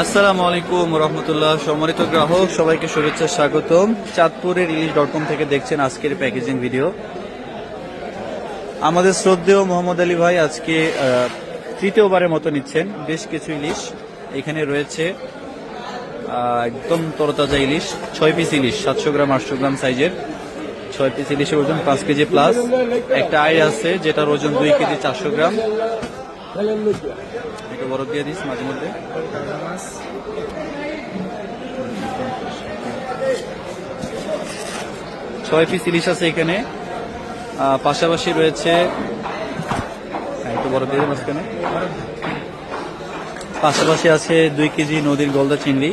আসসালামু আলাইকুম রহমতুল্লাহ, সম্মানিত গ্রাহক, সবাইকে শুভেচ্ছা, স্বাগতম। চাঁদপুরের ইলিশ ডট কম থেকে দেখছেন আজকের প্যাকেজিং ভিডিও। আমাদের শ্রদ্ধেয় মোহাম্মদ আলী ভাই আজকে তৃতীয়বারের মতো নিচ্ছেন বেশ কিছু ইলিশ। এখানে রয়েছে একদম তরতাজা ইলিশ, ছয় পিস ইলিশ, সাতশো গ্রাম, আটশো গ্রাম সাইজের। ছয় পিস ইলিশের ওজন পাঁচ কেজি প্লাস একটা আই আছে, যেটার ওজন দুই কেজি চারশো গ্রাম। একটু বরফ দিয়ে দিস মাঝে মধ্যে। ছয় পিস ইলিশ আছে এখানে। পাশাপাশি রয়েছে হ্যাঁ, একটু বরফ দিয়ে দিন মাঝখানে। পাশাপাশি আছে দুই কেজি নদীর গলদা চিংড়ি।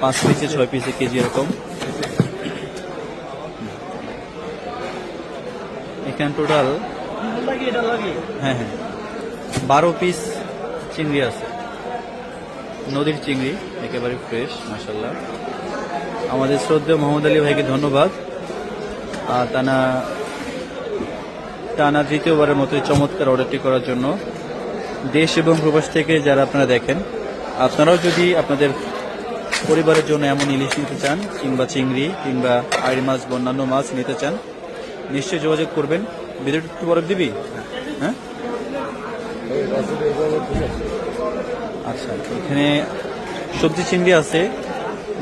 পাঁচ পিসে ছয় পিসে কেজি এরকম। এখানে টোটাল হ্যাঁ হ্যাঁ। বারো পিস চিংড়ি আছে। নদীর চিংড়ি, একেবারে ফ্রেশ মাসাল্লাহ আমাদের শ্রদ্ধেয় মোহাম্মদ আলী ভাইকে ধন্যবাদ। আর টানা টানা দ্বিতীয়বারের মতো চমৎকার অর্ডারটি করার জন্য দেশ এবং প্রবাস থেকে যারা আপনারা দেখেন, আপনারাও যদি আপনাদের পরিবারের জন্য এমন ইলিশ নিতে চান, কিংবা চিংড়ি, কিংবা আড়ি মাছ অন্যান্য মাছ নিতে চান, নিশ্চয়ই যোগাযোগ করবেন। ভিডিওটি বরফ দিবি? হ্যাঁ? আচ্ছা এখানে সবজি চিংড়ি আছে,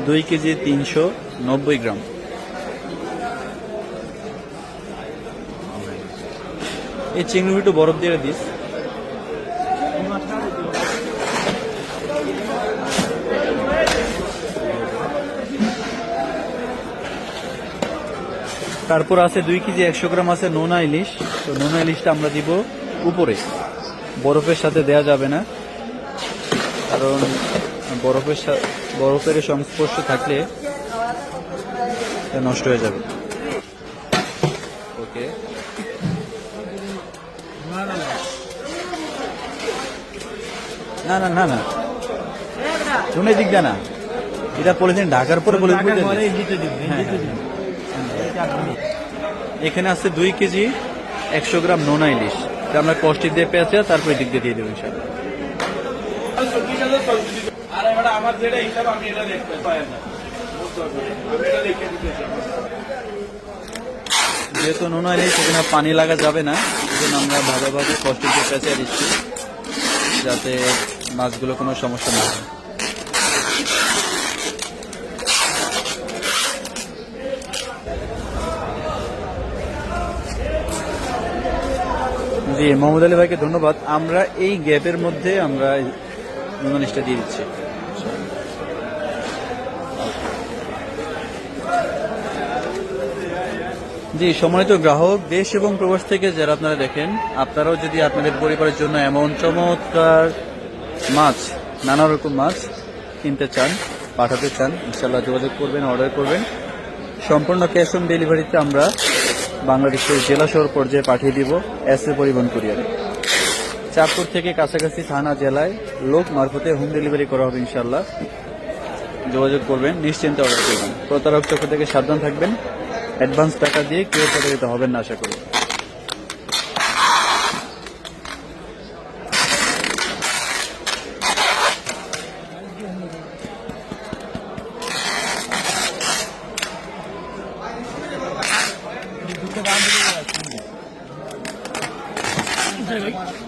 দুই কেজি তিনশো নব্বই গ্রাম। এই চিংড়ি একটু বরফ দিয়ে দিস। তারপর আছে দুই কেজি একশো গ্রাম আছে নোনা ইলিশ। তো নোনা ইলিশটা আমরা দিব উপরে। বরফের সাথে দেয়া যাবে না। কারণ বরফের বরফের সংস্পর্শ থাকলে নষ্ট হয়ে যাবে। ওকে না না না না। শুনে দিক না। এটা বলেছেন ঢাকার পরে বলে দিবেন। হ্যাঁ, হ্যাঁ। এখানে আছে দুই কেজি একশো গ্রাম নোনা ইলিশ। এটা আমরা কষ্টি দিয়ে পেয়েছে তারপর এদিক দিয়ে দিয়ে দেবো ইনশাল্লাহ আমার যেটা হিসাব আমি এটা দেখতে পাই না বুঝতে পারবেন? আমি এটা লিখে দিতে চাই। যেহেতু নুন হয়নি সেখানে পানি লাগা যাবে না সেজন্য আমরা ভালোভাবে কষ্টের দিয়ে পেঁচে দিচ্ছি যাতে মাছগুলো কোনো সমস্যা না হয় জি, মোহাম্মদ আলী ভাইকে ধন্যবাদ। আমরা এই গ্যাপের মধ্যে আমরা নুনানিশটা দিয়ে দিচ্ছি। জি, সম্মানিত গ্রাহক, দেশ এবং প্রবাস থেকে যারা আপনারা দেখেন, আপনারাও যদি আপনাদের পরিবারের জন্য এমন চমৎকার মাছ, নানা রকম মাছ কিনতে চান, পাঠাতে চান ইনশাল্লাহ যোগাযোগ করবেন, অর্ডার করবেন। সম্পূর্ণ ক্যাশ অন ডেলিভারিতে আমরা বাংলাদেশের জেলা শহর পর্যায়ে পাঠিয়ে দিব এস এ পরিবহন কুরিয়ারে। চাঁদপুর থেকে কাছাকাছি থানা জেলায় লোক মারফতে হোম ডেলিভারি করা হবে ইনশাল্লাহ যোগাযোগ করবেন, নিশ্চিন্তে অর্ডার করবেন। প্রতারক চক্র থেকে সাবধান থাকবেন। অ্যাডভান্স টাকা দিয়ে কেউ প্রতারিত হবেন না, আশা করি। ভাই